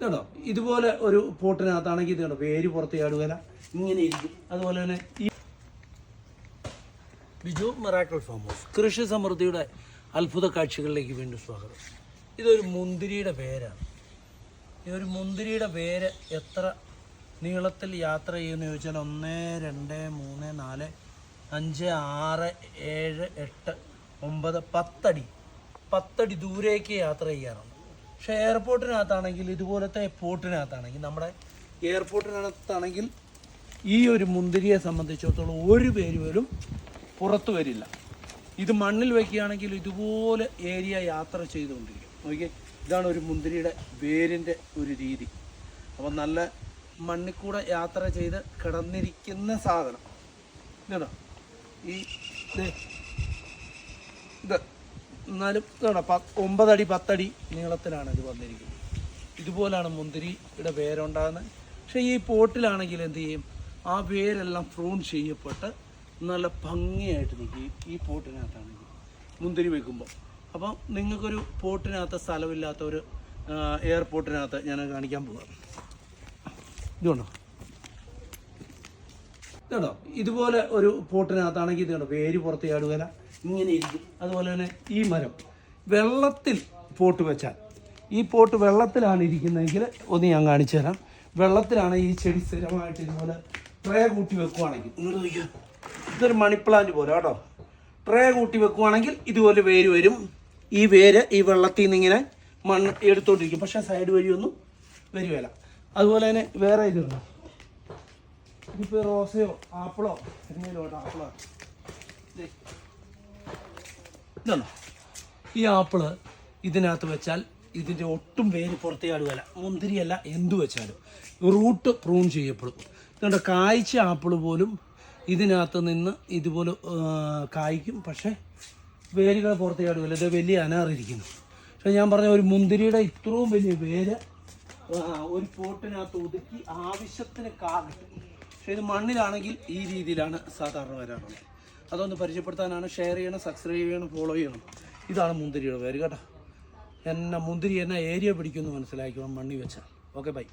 കേട്ടോ ഇതുപോലെ ഒരു പോട്ടിനകത്താണെങ്കിൽ കേട്ടോ വേര് പുറത്ത് ചാടുകയില്ല ഇങ്ങനെ ഇരിക്കും. അതുപോലെ തന്നെ ഈ ബിജു മെറാക്കൽ ഫാം ഹൗസ്. കൃഷി സമൃദ്ധിയുടെ അത്ഭുത കാഴ്ചകളിലേക്ക് വീണ്ടും സ്വാഗതം. ഇതൊരു മുന്തിരിയുടെ പേരാണ് ഈ ഒരു മുന്തിരിയുടെ പേര് എത്ര നീളത്തിൽ യാത്ര ചെയ്യുമെന്ന് ചോദിച്ചാൽ ഒന്ന് രണ്ട് മൂന്ന് നാല് അഞ്ച് ആറ് ഏഴ് എട്ട് ഒമ്പത് പത്തടി. പത്തടി ദൂരേക്ക് യാത്ര ചെയ്യാറുണ്ട്. പക്ഷേ എയർപോർട്ടിനകത്താണെങ്കിൽ ഇതുപോലത്തെ പോർട്ടിനകത്താണെങ്കിൽ നമ്മുടെ എയർപോർട്ടിനകത്താണെങ്കിൽ ഈ ഒരു മുന്തിരിയെ സംബന്ധിച്ചിടത്തോളം ഒരു പേര് പോലും പുറത്തു വരില്ല. ഇത് മണ്ണിൽ വയ്ക്കുകയാണെങ്കിൽ ഇതുപോലെ ഏരിയ യാത്ര ചെയ്തുകൊണ്ടിരിക്കും. നോക്കിയേ ഇതാണ് ഒരു മുന്തിരിയുടെ വേരിന്റെ ഒരു രീതി. അപ്പം നല്ല മണ്ണിൽ കൂടെ യാത്ര ചെയ്ത് കിടന്നിരിക്കുന്ന സാധനം. ഇതാണോ ഈ ഇത്. എന്നാലും ഇതാണോ ഒമ്പതടി പത്തടി നീളത്തിലാണ് ഇത് വന്നിരിക്കുന്നത്. ഇതുപോലാണ് മുന്തിരിയുടെ വേരുണ്ടാകുന്നത്. പക്ഷേ ഈ പോട്ടിലാണെങ്കിൽ എന്ത് ചെയ്യും? ആ വേരെല്ലാം ഫ്രൂൺ ചെയ്യപ്പെട്ട് നല്ല ഭംഗിയായിട്ട് നിൽക്കും. ഈ- പോട്ടിനകത്താണെങ്കിൽ മുന്തിരി വെക്കുമ്പോൾ അപ്പം നിങ്ങൾക്കൊരു പോട്ടിനകത്ത് സ്ഥലമില്ലാത്ത ഒരു എയർപോർട്ടിനകത്ത് ഞാൻ കാണിക്കാൻ പോകാം ഇതുകൊണ്ടോ? ഇതുണ്ടോ ഇതുപോലെ ഒരു പോട്ടിനകത്താണെങ്കിൽ കണ്ടോ? വേര് പുറത്ത് ചാടുകയില്ല ഇങ്ങനെ ഇരിക്കും. അതുപോലെ തന്നെ ഈ മരം. വെള്ളത്തിൽ പോട്ട് വെച്ചാൽ. ഈ പോട്ട് വെള്ളത്തിലാണ് ഇരിക്കുന്നതെങ്കിൽ ഒന്ന് ഞാൻ കാണിച്ചു തരാം. വെള്ളത്തിലാണ് ഈ ചെടി സ്ഥിരമായിട്ട് ഇതുപോലെ ട്രേ കൂട്ടി വെക്കുവാണെങ്കിൽ. ഇതൊരു മണിപ്ലാന്റ് പോലെ കേട്ടോ. ട്രേ കൂട്ടി വെക്കുവാണെങ്കിൽ ഇതുപോലെ വേര് വരും. ഈ വേര് ഈ വെള്ളത്തിൽ നിന്ന് ഇങ്ങനെ മണ്ണ് എടുത്തോണ്ടിരിക്കും. പക്ഷേ സൈഡ് വഴിയൊന്നും വരുകയില്ല അതുപോലെ തന്നെ വേറെ ഇതുണ്ടോ ഇതിപ്പോൾ റോസയോ ആപ്പിളോ എന്തെങ്കിലും ആപ്പിളോ? ഈ ആപ്പിൾ ഇതിനകത്ത് വെച്ചാൽ ഇതിന്റെ ഒട്ടും വേര് പുറത്തേടുകയല്ല മുന്തിരിയല്ല എന്തു വെച്ചാലും. റൂട്ട് പ്രൂൺ ചെയ്യപ്പെടും. ഇതുകൊണ്ട് കായ്ച്ച ആപ്പിൾ പോലും ഇതിനകത്ത് നിന്ന് ഇതുപോലെ കായ്ക്കും. പക്ഷേ വേരുകൾ പുറത്തേടുകയല്ല ഇത് വലിയ അനാറിരിക്കുന്നു. പക്ഷേ ഞാൻ പറഞ്ഞ ഒരു മുന്തിരിയുടെ ഇത്രയും വലിയ വേര് ഒരു പോട്ടിനകത്ത് ഒതുക്കി ആവശ്യത്തിന് കാ ഇത് മണ്ണിലാണെങ്കിൽ ഈ രീതിയിലാണ് സാധാരണ വരാറുള്ളത്. അതൊന്ന് പരിചയപ്പെടുത്താനാണ് ഷെയർ ചെയ്യണം സബ്സ്ക്രൈബ് ചെയ്യണം ഫോളോ ചെയ്യണം. ഇതാണ് മുന്തിരിയുടെ പേര് കേട്ടോ. എന്നെ മുന്തിരി എന്നെ ഏരിയ പിടിക്കുമെന്ന് മനസ്സിലാക്കണം മണ്ണി വെച്ചാൽ. Okay bye